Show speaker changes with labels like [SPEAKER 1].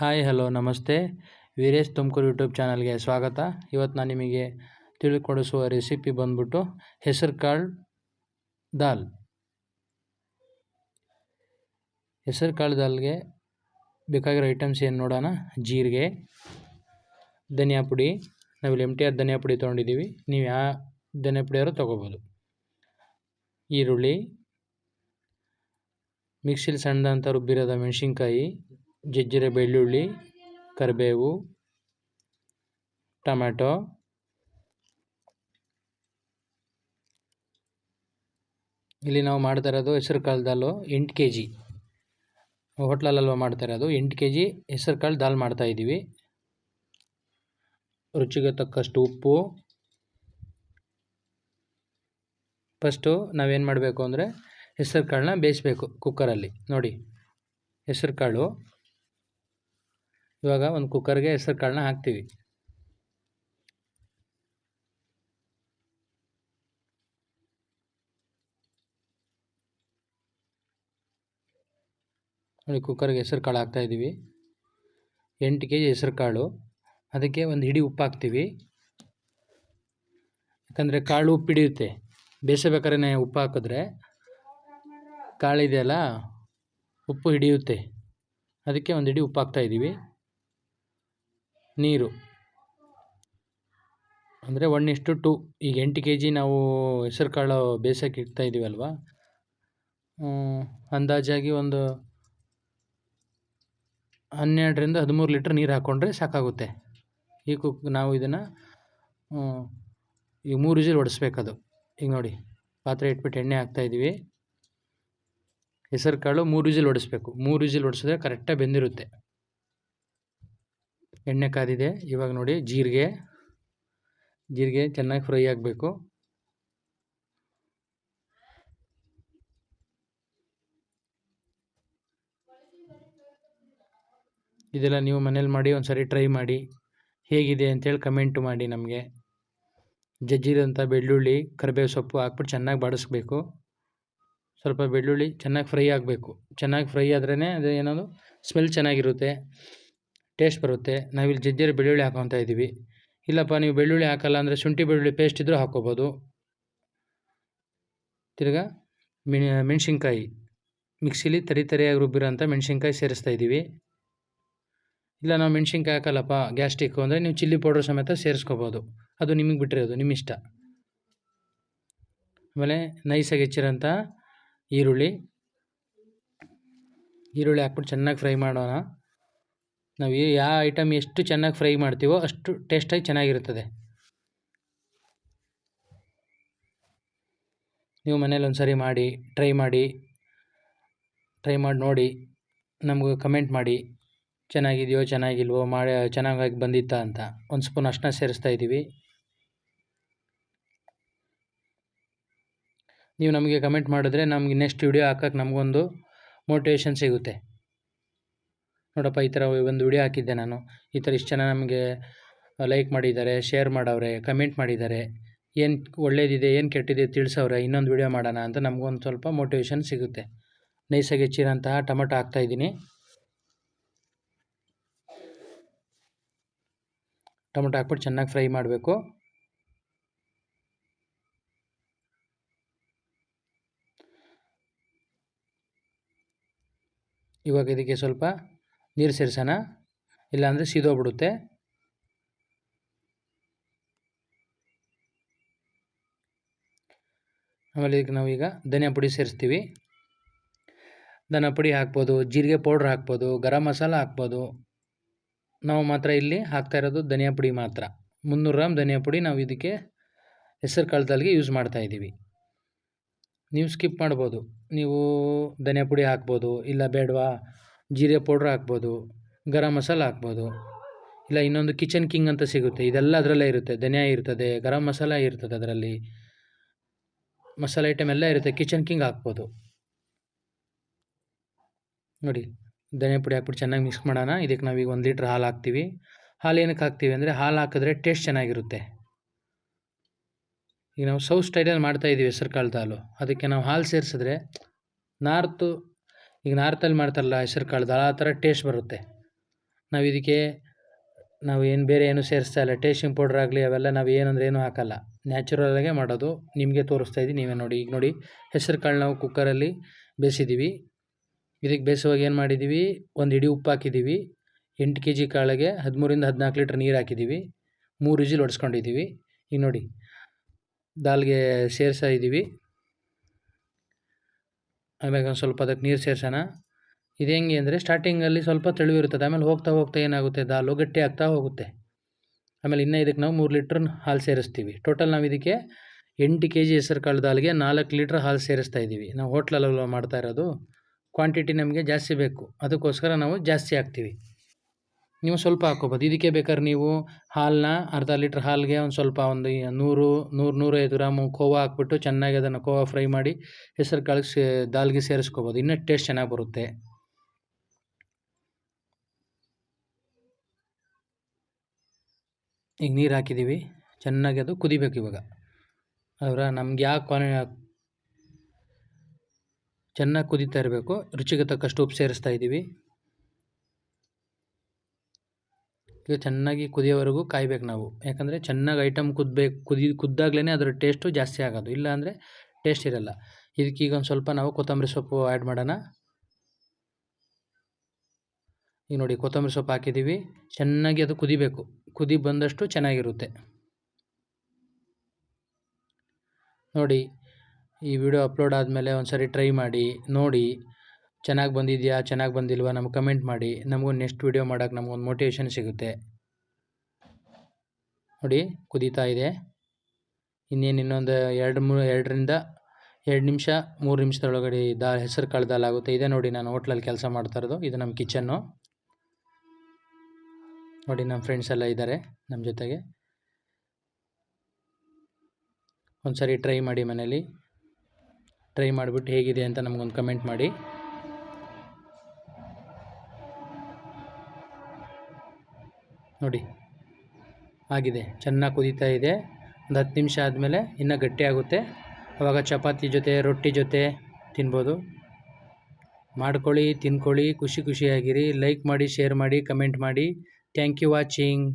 [SPEAKER 1] Hi, hello, ನಮಸ್ತೆ. Veeresh Tumakuru YouTube ಚಾನಲ್ಗೆ ಸ್ವಾಗತ. ಇವತ್ತು ನಾನು ನಿಮಗೆ ತಿಳಿಕೊಡಿಸುವ ರೆಸಿಪಿ ಬಂದ್ಬಿಟ್ಟು ಹೆಸರು ಕಾಳು ದಾಲ್. ಹೆಸರು ಕಾಳು ದಾಲ್ಗೆ ಬೇಕಾಗಿರೋ ಐಟಮ್ಸ್ ಏನು ನೋಡೋಣ? ಜೀರಿಗೆ, ಧನಿಯಾ ಪುಡಿ. ನಾವಿಲ್ಲಿ ಎಂ ಟಿ ಆರ್ ಧನಿಯಾ ಪುಡಿ ತೊಗೊಂಡಿದ್ದೀವಿ. ನೀವು ಯಾವ ಧನಿಯಾ ಪುಡಿಯಾರು ತೊಗೋಬೋದು. ಈರುಳ್ಳಿ, ಮಿಕ್ಸಿಲಿ ಸಣ್ಣದಂತ ರುಬ್ಬಿರೋದ ಮೆಣಸಿನ್ಕಾಯಿ ಜಜ್ಜಿರೆ ಬೆಳ್ಳುಳ್ಳಿ, ಕರಿಬೇವು, ಟೊಮ್ಯಾಟೊ, ಇಲ್ಲಿ ನಾವು ಮಾಡ್ತಾ ಇರೋದು ಹೆಸರು ಕಾಳು ದಾಲು ಎಂಟು ಕೆ ಜಿ. ಹೋಟ್ಲಲ್ಲಲ್ವ ಮಾಡ್ತಾ ಇರೋದು? ಎಂಟು ಕೆ ಜಿ ಹೆಸರು ಕಾಳು ದಾಲ್ ಮಾಡ್ತಾಯಿದ್ದೀವಿ ರುಚಿಗೆ ತಕ್ಕಷ್ಟು ಉಪ್ಪು. ಫಸ್ಟು ನಾವೇನು ಮಾಡಬೇಕು ಅಂದರೆ ಹೆಸರು ಕಾಳನ್ನ ಬೇಯಿಸ್ಬೇಕು ಕುಕ್ಕರಲ್ಲಿ ನೋಡಿ, ಹೆಸರು ಕಾಳು. ಇವಾಗ ಒಂದು ಕುಕ್ಕರ್ಗೆ ಹೆಸರು ಕಾಳನ್ನ ಹಾಕ್ತೀವಿ. ನೋಡಿ ಕುಕ್ಕರ್ಗೆ ಹೆಸರು ಕಾಳು ಹಾಕ್ತಾಯಿದ್ದೀವಿ ಎಂಟು ಕೆ ಜಿ ಹೆಸರು ಕಾಳು ಅದಕ್ಕೆ ಒಂದು ಹಿಡಿ ಉಪ್ಪು ಹಾಕ್ತೀವಿ. ಯಾಕಂದರೆ ಕಾಳು ಉಪ್ಪು ಹಿಡಿಯುತ್ತೆ. ಬೇಯಿಸಬೇಕಾದ್ರೆ ಉಪ್ಪು ಹಾಕಿದ್ರೆ ಕಾಳಿದೆಯಲ್ಲ ಉಪ್ಪು ಹಿಡಿಯುತ್ತೆ. ಅದಕ್ಕೆ ಒಂದು ಹಿಡಿ ಉಪ್ಪು ಹಾಕ್ತಾಯಿದ್ದೀವಿ ನೀರು. ಅಂದರೆ ಒನ್ ಇಷ್ಟು ಟು ಈಗ ಎಂಟು ಕೆ ಜಿ ನಾವು ಹೆಸರು ಕಾಳು ಬೇಯಿಸೋಕೆ ಇಡ್ತಾ ಇದ್ದೀವಲ್ವ ಅಂದಾಜಾಗಿ ಒಂದು ಹನ್ನೆರಡರಿಂದ ಹದಿಮೂರು ಲೀಟ್ರ್ ನೀರು ಹಾಕ್ಕೊಂಡ್ರೆ ಸಾಕಾಗುತ್ತೆ. ಈ ಕುಕ್ ನಾವು ಇದನ್ನು ಈಗ ಮೂರು ವಿಸಿಲ್ ಹೊಡೆಸ್ಬೇಕದು ಈಗ ನೋಡಿ, ಪಾತ್ರೆ ಇಟ್ಬಿಟ್ಟು ಎಣ್ಣೆ ಹಾಕ್ತಾಯಿದ್ದೀವಿ ಹೆಸರು ಕಾಳು ಮೂರು ವಿಜಿಲ್ ಹೊಡಿಸ್ಬೇಕು ಮೂರು ವಿಜಿಲ್ ಹೊಡಿಸಿದ್ರೆ ಕರೆಕ್ಟಾಗಿ ಬೆಂದಿರುತ್ತೆ. ಎಣ್ಣೆ ಕಾದಿದೆ. ಇವಾಗ ನೋಡಿ ಜೀರಿಗೆ. ಜೀರಿಗೆ ಚೆನ್ನಾಗಿ ಫ್ರೈ ಆಗಬೇಕು. ಇದೆಲ್ಲ ನೀವು ಮನೇಲಿ ಮಾಡಿ ಒಂದು ಸರಿ ಟ್ರೈ ಮಾಡಿ. ಹೇಗಿದೆ ಅಂತೇಳಿ ಕಮೆಂಟ್ ಮಾಡಿ ನಮಗೆ. ಜಜ್ಜಿರೋಂಥ ಬೆಳ್ಳುಳ್ಳಿ, ಕರಿಬೇವು ಸೊಪ್ಪು ಹಾಕ್ಬಿಟ್ಟು ಚೆನ್ನಾಗಿ ಬಾಡಿಸ್ಬೇಕು. ಸ್ವಲ್ಪ ಬೆಳ್ಳುಳ್ಳಿ ಚೆನ್ನಾಗಿ ಫ್ರೈ ಆಗಬೇಕು. ಚೆನ್ನಾಗಿ ಫ್ರೈ ಆದ್ರೇ ಅದು ಏನದು ಸ್ಮೆಲ್ ಚೆನ್ನಾಗಿರುತ್ತೆ. ಟೇಸ್ಟ್ ಬರುತ್ತೆ. ನಾವಿಲ್ಲಿ ಜಜ್ಜಿರೋ ಬೆಳ್ಳುಳ್ಳಿ ಹಾಕೋಂತ ಇದ್ದೀವಿ ಇಲ್ಲಪ್ಪ, ನೀವು ಬೆಳ್ಳುಳ್ಳಿ ಹಾಕಲ್ಲ ಅಂದರೆ ಶುಂಠಿ ಬೆಳ್ಳುಳ್ಳಿ ಪೇಸ್ಟ್ ಇದ್ದರೂ ಹಾಕ್ಕೋಬೋದು. ತಿರ್ಗಾ ಮೆಣಸಿನ್ಕಾಯಿ. ಮಿಕ್ಸಿಲಿ ತರಿ ತರಿಯಾಗಿ ರುಬ್ಬಿರೋಂಥ ಮೆಣಸಿನ್ಕಾಯಿ ಸೇರಿಸ್ತಾ ಇದ್ದೀವಿ ಇಲ್ಲ, ನಾವು ಮೆಣಸಿನ್ಕಾಯಿ ಹಾಕಲ್ಲಪ್ಪ ಗ್ಯಾಸ್ಟಿಕ್ಕು ಅಂದರೆ ನೀವು ಚಿಲ್ಲಿ ಪೌಡ್ರ್ ಸಮೇತ ಸೇರಿಸ್ಕೋಬೋದು. ಅದು ನಿಮಗೆ ಬಿಟ್ಟಿರೋದು ನಿಮ್ಮ ಇಷ್ಟ. ಆಮೇಲೆ ನೈಸಾಗಿ ಹೆಚ್ಚಿರೋಂಥ ಈರುಳ್ಳಿ. ಈರುಳ್ಳಿ ಹಾಕ್ಬಿಟ್ಟು ಚೆನ್ನಾಗಿ ಫ್ರೈ ಮಾಡೋಣ. ನಾವು ಯಾವ ಐಟಮ್ ಎಷ್ಟು ಚೆನ್ನಾಗಿ ಫ್ರೈ ಮಾಡ್ತೀವೋ ಅಷ್ಟು ಟೇಸ್ಟಾಗಿ ಚೆನ್ನಾಗಿರುತ್ತದೆ. ನೀವು ಮನೇಲಿ ಒಂದು ಸರಿ ಮಾಡಿ ಟ್ರೈ ಮಾಡಿ ಟ್ರೈ ಮಾಡಿ ನೋಡಿ, ನಮಗೂ ಕಮೆಂಟ್ ಮಾಡಿ, ಚೆನ್ನಾಗಿದೆಯೋ, ಚೆನ್ನಾಗಿಲ್ವೋ, ಮಾಡಿ ಚೆನ್ನಾಗಾಗಿ ಬಂದಿತ್ತಾ ಅಂತ ಒಂದು ಸ್ಪೂನ್ ಅಷ್ಟನ್ನ ಸೇರಿಸ್ತಾ ಇದ್ದೀವಿ. ನೀವು ನಮಗೆ ಕಮೆಂಟ್ ಮಾಡಿದ್ರೆ ನಮಗೆ ನೆಕ್ಸ್ಟ್ ವಿಡಿಯೋ ಹಾಕಕ್ಕೆ ನಮಗೊಂದು ಮೋಟಿವೇಶನ್ ಸಿಗುತ್ತೆ. ನೋಡಪ್ಪ, ಈ ಥರ ಒಂದು ವಿಡಿಯೋ ಹಾಕಿದ್ದೆ ನಾನು. ಈ ಥರ ಇಷ್ಟು ಜನ ನಮಗೆ ಲೈಕ್ ಮಾಡಿದ್ದಾರೆ, ಶೇರ್ ಮಾಡವ್ರೆ, ಕಮೆಂಟ್ ಮಾಡಿದ್ದಾರೆ. ಏನು ಒಳ್ಳೇದಿದೆ, ಏನು ಕೆಟ್ಟಿದೆ ತಿಳಿಸವ್ರೆ, ಇನ್ನೊಂದು ವಿಡಿಯೋ ಮಾಡೋಣ ಅಂತ ನಮಗೊಂದು ಸ್ವಲ್ಪ ಮೋಟಿವೇಶನ್ ಸಿಗುತ್ತೆ. ನೈಸಾಗಿ ಹೆಚ್ಚಿರೋಂತಹ ಟೊಮೆಟೊ ಹಾಕ್ತಾಯಿದ್ದೀನಿ ಟೊಮೆಟೊ ಹಾಕ್ಬಿಟ್ಟು ಚೆನ್ನಾಗಿ ಫ್ರೈ ಮಾಡಬೇಕು. ಇವಾಗ ಇದಕ್ಕೆ ಸ್ವಲ್ಪ ನೀರು ಸೇರಿಸೋಣ. ಇಲ್ಲಾಂದರೆ ಸೀದೋಗ್ಬಿಡುತ್ತೆ. ಆಮೇಲೆ ಇದಕ್ಕೆ ನಾವೀಗ ಧನಿಯಾ ಪುಡಿ ಸೇರಿಸ್ತೀವಿ. ಧನಿಯಾ ಪುಡಿ ಹಾಕ್ಬೋದು, ಜೀರಿಗೆ ಪೌಡ್ರ್ ಹಾಕ್ಬೋದು, ಗರಂ ಮಸಾಲ ಹಾಕ್ಬೋದು. ನಾವು ಮಾತ್ರ ಇಲ್ಲಿ ಹಾಕ್ತಾ ಇರೋದು ಧನಿಯಾ ಪುಡಿ ಮಾತ್ರ. ಮುನ್ನೂರು ಗ್ರಾಮ್ ಧನಿಯಾ ಪುಡಿ ನಾವು ಇದಕ್ಕೆ ಹೆಸರು ಕಾಳದಲ್ಲಿಗೆ ಯೂಸ್ ಮಾಡ್ತಾ ಇದ್ದೀವಿ. ನೀವು ಸ್ಕಿಪ್ ಮಾಡ್ಬೋದು. ನೀವು ಧನಿಯಾ ಪುಡಿ ಹಾಕ್ಬೋದು, ಇಲ್ಲ ಬೇಡವಾ? ಜೀರಿಗೆ ಪೌಡ್ರ್ ಹಾಕ್ಬೋದು, ಗರಂ ಮಸಾಲ ಹಾಕ್ಬೋದು. ಇಲ್ಲ ಇನ್ನೊಂದು ಕಿಚನ್ ಕಿಂಗ್ ಅಂತ ಸಿಗುತ್ತೆ. ಇದೆಲ್ಲ ಅದರಲ್ಲೇ ಇರುತ್ತೆ. ಧನಿಯಾ ಇರ್ತದೆ, ಗರಂ ಮಸಾಲ ಇರ್ತದೆ ಅದರಲ್ಲಿ. ಮಸಾಲೆ ಐಟಮ್ ಎಲ್ಲ ಇರುತ್ತೆ. ಕಿಚನ್ ಕಿಂಗ್ ಹಾಕ್ಬೋದು. ನೋಡಿ, ಧನಿಯಾ ಪುಡಿ ಹಾಕ್ಬಿಟ್ಟು ಚೆನ್ನಾಗಿ ಮಿಕ್ಸ್ ಮಾಡೋಣ. ಇದಕ್ಕೆ ನಾವೀಗ ಒಂದು ಲೀಟ್ರ್ ಹಾಲು ಹಾಕ್ತೀವಿ. ಹಾಲು ಏನಕ್ಕೆ ಹಾಕ್ತೀವಿ ಅಂದರೆ ಹಾಲು ಹಾಕಿದ್ರೆ ಟೇಸ್ಟ್ ಚೆನ್ನಾಗಿರುತ್ತೆ. ಈಗ ನಾವು ಸೌತ್ ಸ್ಟೈಲಲ್ಲಿ ಮಾಡ್ತಾಯಿದ್ದೀವಿ ಹೆಸರು ಕಾಳು ಹಾಲು ಅದಕ್ಕೆ ನಾವು ಹಾಲು ಸೇರಿಸಿದ್ರೆ ನಾರ್ತು ಈಗ ನಾರ್ತಲ್ಲಿ ಮಾಡ್ತಾರಲ್ಲ ಹೆಸರು ಕಾಳ್ದು, ಆ ಥರ ಟೇಸ್ಟ್ ಬರುತ್ತೆ. ನಾವು ಇದಕ್ಕೆ ನಾವು ಏನು ಬೇರೆ ಏನು ಸೇರಿಸ್ತಾ ಇಲ್ಲ. ಟೇಸ್ಟಿಂಗ್ ಪೌಡ್ರ್ ಆಗಲಿ ಅವೆಲ್ಲ ನಾವು ಏನಂದ್ರೆ ಏನೂ ಹಾಕಲ್ಲ. ನ್ಯಾಚುರಲಾಗೇ ಮಾಡೋದು. ನಿಮಗೆ ತೋರಿಸ್ತಾ ಇದ್ದೀವಿ ನೀವೇ ನೋಡಿ. ಈಗ ನೋಡಿ, ಹೆಸರು ಕಾಳು ನಾವು ಕುಕ್ಕರಲ್ಲಿ ಬೇಯಿಸಿದ್ದೀವಿ ಇದಕ್ಕೆ ಬೇಯಿಸುವಾಗ ಏನು ಮಾಡಿದ್ದೀವಿ ಒಂದು ಇಡೀ ಉಪ್ಪು ಹಾಕಿದ್ದೀವಿ ಎಂಟು ಕೆ ಜಿ ಕಾಳಿಗೆ ಹದಿಮೂರಿಂದ ಹದಿನಾಲ್ಕು ಲೀಟ್ರ್ ನೀರು ಹಾಕಿದ್ದೀವಿ ಮೂರು ವಿಜಿಲ್ ಹೊಡ್ಸ್ಕೊಂಡಿದ್ದೀವಿ ಈಗ ನೋಡಿ, ದಾಲ್ಗೆ ಸೇರಿಸ್ತಾ ಇದ್ದೀವಿ ಆಮೇಲೆ ಒಂದು ಸ್ವಲ್ಪ ಅದಕ್ಕೆ ನೀರು ಸೇರ್ಸೋಣ ಇದು ಹೆಂಗೆ ಅಂದರೆ ಸ್ಟಾರ್ಟಿಂಗಲ್ಲಿ ಸ್ವಲ್ಪ ತೆಳುವಿರುತ್ತದೆ ಆಮೇಲೆ ಹೋಗ್ತಾ ಹೋಗ್ತಾ ಏನಾಗುತ್ತೆ, ದಾಲು ಗಟ್ಟಿ ಆಗ್ತಾ ಹೋಗುತ್ತೆ. ಆಮೇಲೆ ಇನ್ನೂ ಇದಕ್ಕೆ ನಾವು ಮೂರು ಲೀಟ್ರ್ ಹಾಲು ಸೇರಿಸ್ತೀವಿ. ಟೋಟಲ್ ನಾವು ಇದಕ್ಕೆ ಎಂಟು ಕೆ ಜಿ ಹೆಸರು ಕಾಳು ದಾಲ್ಗೆ ನಾಲ್ಕು ಲೀಟ್ರ್ ಹಾಲು ಸೇರಿಸ್ತಾ ಇದ್ದೀವಿ ನಾವು ಹೋಟ್ಲಲ್ಲೆಲ್ಲ ಮಾಡ್ತಾ ಇರೋದು. ಕ್ವಾಂಟಿಟಿ ನಮಗೆ ಜಾಸ್ತಿ ಬೇಕು. ಅದಕ್ಕೋಸ್ಕರ ನಾವು ಜಾಸ್ತಿ ಹಾಕ್ತೀವಿ. ನೀವು ಸ್ವಲ್ಪ ಹಾಕ್ಕೋಬೋದು. ಇದಕ್ಕೆ ಬೇಕಾದ್ರೆ ನೀವು ಹಾಲನ್ನ ಅರ್ಧ ಲೀಟ್ರ್ ಹಾಲಿಗೆ ಒಂದು ಸ್ವಲ್ಪ ಒಂದು ನೂರು ನೂರು ನೂರೈದು ಗ್ರಾಮು ಖೋವಾ ಹಾಕ್ಬಿಟ್ಟು ಚೆನ್ನಾಗಿ ಅದನ್ನು ಖೋವಾ ಫ್ರೈ ಮಾಡಿ ಹೆಸರು ಕಾಳಿಗೆ ಸೇ ದಾಲ್ಗೆ ಸೇರಿಸ್ಕೋಬೋದು. ಇನ್ನೂ ಟೇಸ್ಟ್ ಚೆನ್ನಾಗಿ ಬರುತ್ತೆ. ಈಗ ನೀರು ಹಾಕಿದ್ದೀವಿ. ಚೆನ್ನಾಗಿ ಅದು ಕುದಿಬೇಕು ಇವಾಗ. ಅವರ ನಮ್ಗೆ ಯಾವ ಕ್ವಾಲಿ ಚೆನ್ನಾಗಿ ಕುದೀತಾ ಇರಬೇಕು. ರುಚಿಗೆ ತಕ್ಕಷ್ಟು ಉಪ್ಪು ಸೇರಿಸ್ತಾ ಇದ್ದೀವಿ. ಈಗ ಚೆನ್ನಾಗಿ ಕುದಿಯೋವರೆಗೂ ಕಾಯ್ಬೇಕು ನಾವು. ಯಾಕಂದರೆ ಚೆನ್ನಾಗಿ ಐಟಮ್ ಕುದ್ಬೇಕು, ಕುದಿ ಕುದ್ದಾಗ್ಲೇ ಅದರ ಟೇಸ್ಟು ಜಾಸ್ತಿ ಆಗೋದು. ಇಲ್ಲ ಅಂದರೆ ಟೇಸ್ಟ್ ಇದಕ್ಕೆ ಈಗ ಒಂದು ಸ್ವಲ್ಪ ನಾವು ಕೊತ್ತಂಬರಿ ಸೊಪ್ಪು ಆ್ಯಡ್ ಮಾಡೋಣ. ಈಗ ನೋಡಿ ಕೊತ್ತಂಬರಿ ಸೊಪ್ಪು ಹಾಕಿದ್ದೀವಿ. ಚೆನ್ನಾಗಿ ಅದು ಕುದಿಬೇಕು. ಕುದಿ ಬಂದಷ್ಟು ಚೆನ್ನಾಗಿರುತ್ತೆ. ನೋಡಿ ಈ ವಿಡಿಯೋ ಅಪ್ಲೋಡ್ ಆದಮೇಲೆ ಒಂದು ಸರಿ ಟ್ರೈ ಮಾಡಿ, ನೋಡಿ. ಚೆನ್ನಾಗಿ ಬಂದಿದೆಯಾ? ಚೆನ್ನಾಗಿ ಬಂದಿಲ್ವಾ? ನಮ್ಗೆ ಕಮೆಂಟ್ ಮಾಡಿ. ನಮಗೂ ನೆಕ್ಸ್ಟ್ ವಿಡಿಯೋ ಮಾಡೋಕೆ ನಮಗೊಂದು ಮೋಟಿವೇಶನ್ ಸಿಗುತ್ತೆ. ನೋಡಿ, ಕುದೀತಾ ಇದೆ. ಇನ್ನೇನು ಇನ್ನೊಂದು ಎರಡು ಮೂರು ಎರಡರಿಂದ ಎರಡು ನಿಮಿಷ, ಮೂರು ನಿಮಿಷದೊಳಗಡೆ ದಾ, ಹೆಸರು ಕಾಳು ದಾಲ್ ಇದೆ ನೋಡಿ ನಾನು ಹೋಟ್ಲಲ್ಲಿ ಕೆಲಸ ಮಾಡ್ತಾ ಇರೋದು. ಇದು ನಮ್ಮ ಕಿಚನ್ನು ನೋಡಿ ನಮ್ಮ ಫ್ರೆಂಡ್ಸ್ ಎಲ್ಲ ಇದ್ದಾರೆ ನಮ್ಮ ಜೊತೆಗೆ. ಒಂದು ಸರಿ ಟ್ರೈ ಮಾಡಿ ಮನೇಲಿ. ಟ್ರೈ ಮಾಡಿಬಿಟ್ಟು ಹೇಗಿದೆ ಅಂತ ನಮಗೊಂದು ಕಮೆಂಟ್ ಮಾಡಿ. ನೋಡಿ. ಆಗಿದೆ. ಚೆನ್ನಾಗಿ ಕುದೀತಾ ಇದೆ. ಒಂದು ಹತ್ತು ನಿಮಿಷ ಆದಮೇಲೆ ಇನ್ನೂ ಗಟ್ಟಿಯಾಗುತ್ತೆ ಆವಾಗ ಚಪಾತಿ ಜೊತೆ, ರೊಟ್ಟಿ ಜೊತೆ ತಿನ್ಬೋದು. ಮಾಡ್ಕೊಳ್ಳಿ, ತಿನ್ಕೊಳ್ಳಿ. ಖುಷಿ ಖುಷಿಯಾಗಿರಿ. ಲೈಕ್ ಮಾಡಿ ಶೇರ್ ಮಾಡಿ ಕಮೆಂಟ್ ಮಾಡಿ. Thank you watching